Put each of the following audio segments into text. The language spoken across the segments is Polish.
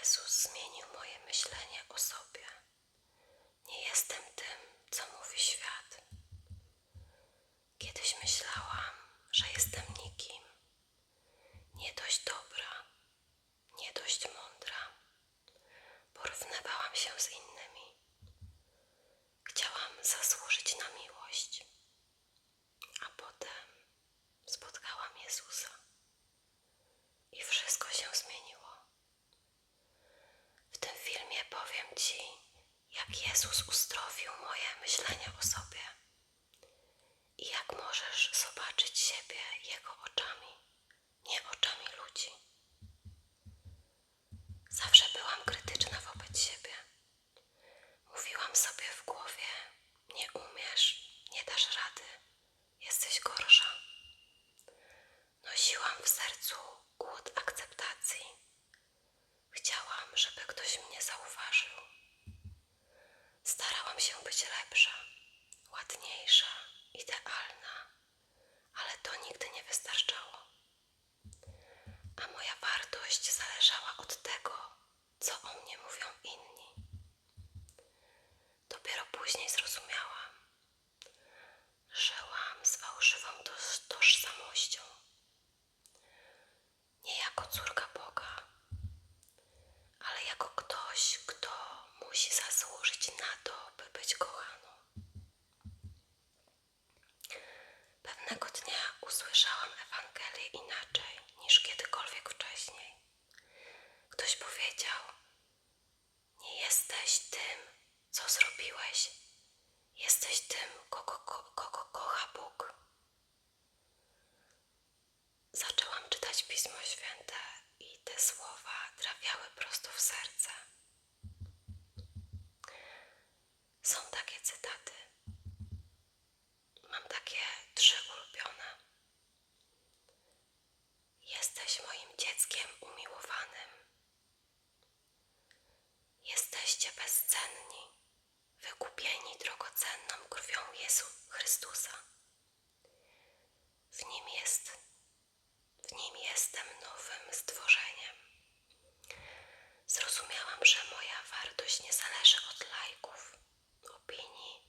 Jezus zmienił moje myślenie o sobie. Nie jestem tym, co mówi świat. Kiedyś myślałam, że jestem nikim, nie dość dobra, nie dość mądra. Porównywałam się z innymi. Chciałam zasłużyć na miłość, a potem spotkałam Jezusa i wszystko się zmieniło. W tym filmie powiem Ci, jak Jezus uzdrowił moje myślenie o sobie i jak możesz zobaczyć siebie Jego oczami, nie oczami ludzi. Zawsze byłam krytyczna wobec siebie. Mówiłam sobie w głowie: Nie umiesz, nie dasz rady, jesteś gorsza. Nosiłam w sercu głód akceptacji. Chciałam, żeby ktoś mnie zauważył. Starałam się być lepsza, idealna, ale to nigdy nie wystarczało. A moja wartość zależała od tego, co o mnie mówią inni. Dopiero później zrozumiałam, Ewangelię inaczej niż kiedykolwiek wcześniej. Ktoś powiedział: Nie jesteś tym, co zrobiłeś, jesteś tym, kogo, ko- kogo kocha Bóg. Zaczęłam czytać Pismo Święte i te słowa trafiały prosto w serce. Są takie cytaty. Mam takie trzy dzieckiem umiłowanym. Jesteście bezcenni, wykupieni drogocenną krwią Jezu Chrystusa. W nim jest, w nim jestem nowym stworzeniem. Zrozumiałam, że moja wartość nie zależy od lajków, opinii,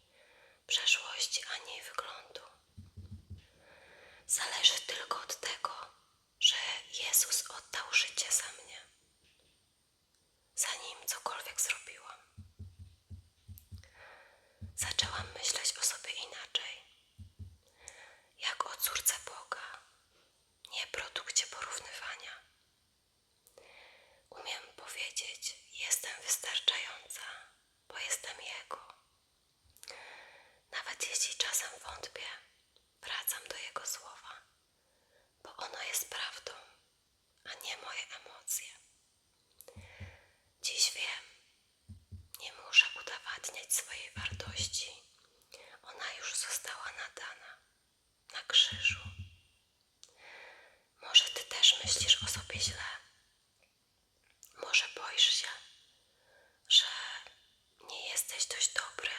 przeszłości ani wyglądu. Zależy tylko od tego, Jezus oddał życie za mnie, zanim cokolwiek zrobiłam. Zaczęłam myśleć o sobie inaczej, jak o córce Boga, nie produkcie porównywania. Umiem powiedzieć, jestem wystarczająca, bo jestem Jego. Nawet jeśli czasem wątpię, wracam do Jego słowa, bo ono jest prawdą, emocje. Dziś wiem, nie muszę udowadniać swojej wartości. Ona już została nadana na krzyżu. Może ty też myślisz o sobie źle. Może boisz się, że nie jesteś dość dobry,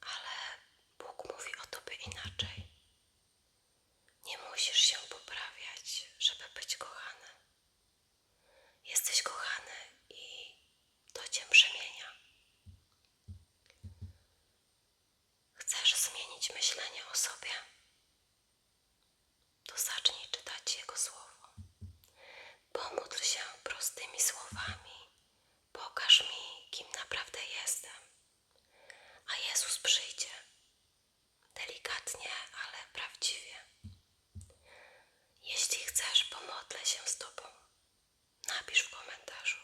ale Bóg mówi o tobie inaczej. Nie musisz się poprawiać, żeby być kochany. Jesteś kochany i to cię przemienia. Chcesz zmienić myślenie o sobie? To zacznij czytać Jego słowo. Pomódl się prostymi słowami. Pokaż mi, kim naprawdę jestem. A Jezus przyjdzie. Delikatnie, ale prawdziwie. Jeśli chcesz, pomodlę się z Tobą. Napisz w komentarzu.